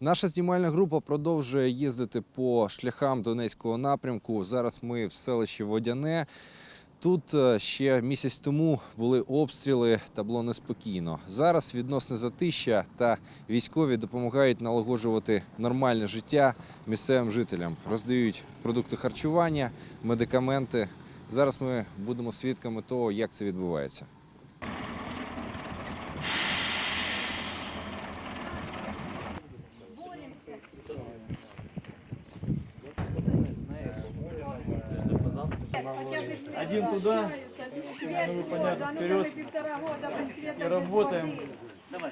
Наша знімальна група продовжує їздити по шляхам Донецького напрямку. Зараз ми в селищі Водяне. Тут е, ще місяць тому були обстріли та було неспокійно. Зараз відносне затища та військові допомагають налагоджувати нормальне життя місцевим жителям. Роздають продукти харчування, медикаменти. Зараз ми будемо свідками того, як це відбувається. Один туда, ну, понятно, вперед. И работаем.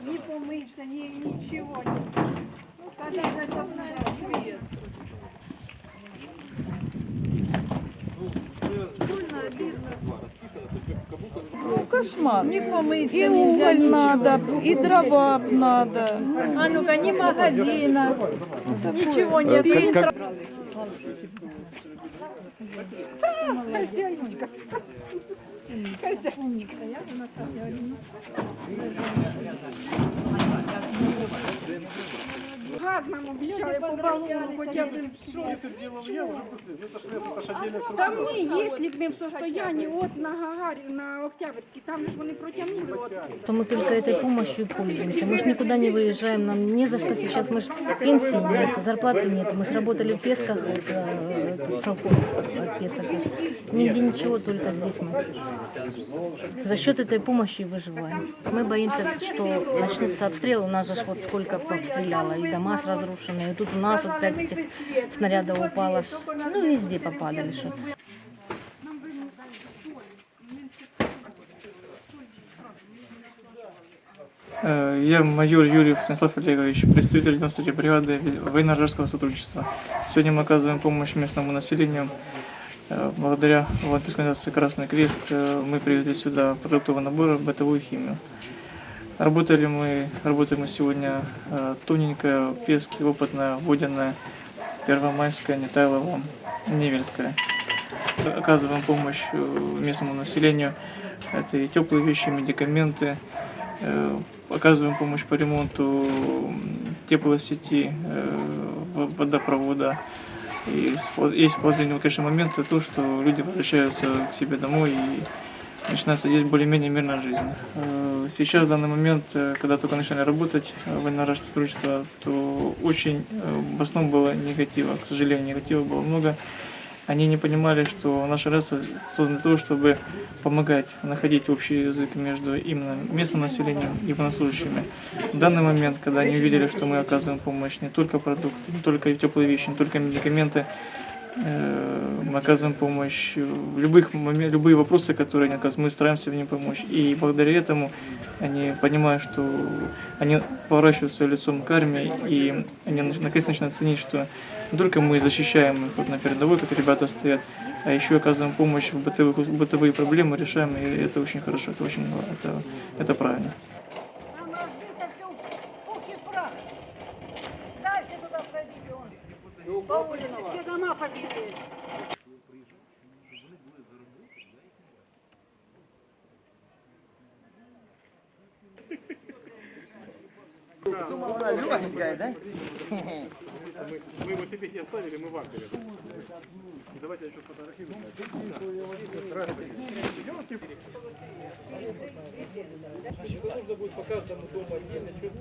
Не помыться, ни, ничего. Ну, когда кошмар. Не помыться И нельзя уголь ничего. надо, и дрова надо. А ну-ка, ни магазина, ничего нет. И Газ нам обещали по баллону, хотя бы Там мы, если б мы в состоянии от на Гагарі, на Октябрьській, там ж вони протягнули от. то мы только этой помощью и пользуемся. Мы же никуда не выезжаем, нам не за что сейчас. Мы ж пенсии нет, зарплаты нет. Мы же работали в Песках, э, совхоз от Песок. ж. Нигде ничего, только здесь мы. За счет этой помощи и выживаем. Мы боимся, что начнутся обстрелы. У нас же ж вот сколько обстреляло, и дома ж разрушены. И тут у нас вот пять этих снарядов упало. Ну, везде попадали. Что. Э, Я майор Юрьев Станислав Олегович, представитель 93-й бригады военно-рождественского сотрудничества. Сегодня мы оказываем помощь местному населению. Э, Благодаря волонтерской организации «Красный крест» э, мы привезли сюда продуктовый набор, бытовую химию. Работали мы, работаем мы сегодня э, тоненькая, пески, опытная, водяная, первомайская, Нетайлова, Невельская. Оказываем помощь э, местному населению. Это и теплые вещи, медикаменты. Э, Оказываем помощь по ремонту теплосети, водопровода. И есть положительные, конечно, моменты, то, что люди возвращаются к себе домой и начинается здесь более-менее мирная жизнь. Э, Сейчас, в данный момент, э, когда только начали работать э, военно сотрудничество, то очень в основном было негатива. К сожалению, негатива было много. Они не понимали, что наша раса создана для того, чтобы помогать находить общий язык между именно местным населением и военнослужащими. В данный момент, когда они увидели, что мы оказываем помощь не только продукты, не только теплые вещи, не только медикаменты, мы оказываем помощь в любых моментах, любые вопросы, которые они оказывают, мы стараемся в ним помочь. И благодаря этому они понимают, что они поворачиваются лицом к армии, и они наконец начинают ценить, что не только мы защищаем их вот на передовой, как ребята стоят, а еще оказываем помощь в бытовых, бытовые проблемы, решаем, и это очень хорошо, это очень это, это правильно. Там разбито все в пух и прах. Дальше туда пройдите он. По улице все дома побили. Легенькая, да? Мы его себе не оставили, мы в акторе. Давайте я еще фотографирую. Нужно будет по каждому дому отдельно четко